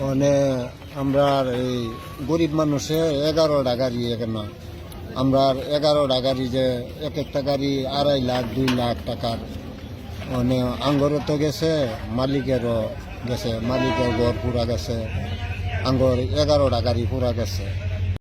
মানে আমরা এই গরিব মানুষের এগারোটা গাড়ি এখানে আমরা এগারোটা গাড়ি যে, এক একটা গাড়ি আড়াই লাখ, দুই লাখ টাকার। মানে আঙ্গরও তো গেছে, মালিকেরও গেছে, মালিকের ঘর পুরা গেছে। আঙ্গর এগারোটা গাড়ি পুরা গেছে।